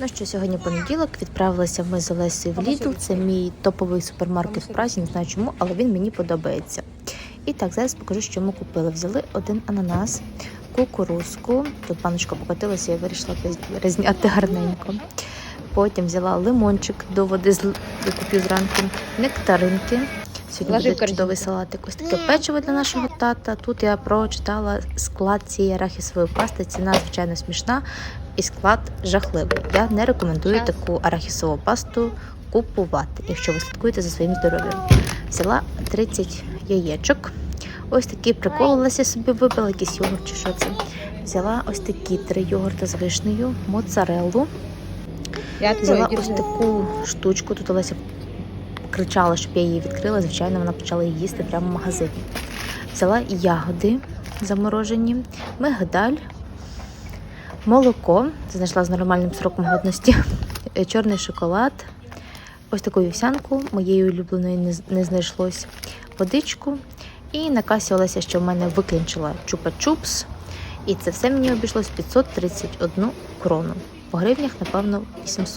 Ну що, сьогодні понеділок відправилися ми з Олесею в Lidl. Це мій топовий супермаркет в Празі, не знаю чому, але він мені подобається. І так, зараз покажу, що ми купили. Взяли один ананас, кукурузку. Тут паночка покотилася, я вирішила розняти гарненько. Потім взяла лимончик до води з я купив зранку, нектаринки. Сьогодні Ложи буде чудовий салатик. Ось таке печиво для нашого тата. Тут я прочитала склад цієї арахісової пасти. Ціна, звичайно, смішна і склад жахливий. Я не рекомендую таку арахісову пасту купувати, якщо ви слідкуєте за своїм здоров'ям. Взяла 30 яєчок. Ось такі приколилася собі вибила, якийсь йогурт чи що це. Взяла ось такі три йогурти з вишнею, моцареллу. Взяла ось таку штучку. Тут Олеся кричала, щоб я її відкрила. Звичайно, вона почала її їсти прямо в магазині. Взяла ягоди заморожені, мигдаль, молоко. Це знайшла з нормальним сроком годності, е, чорний шоколад. Ось таку вівсянку моєї улюбленої не, знайшлось. Водичку. І на касі Олеся ще в мене виклінчила чупа-чупс. І це все мені обійшлось 531 крону. По гривнях, напевно, 800.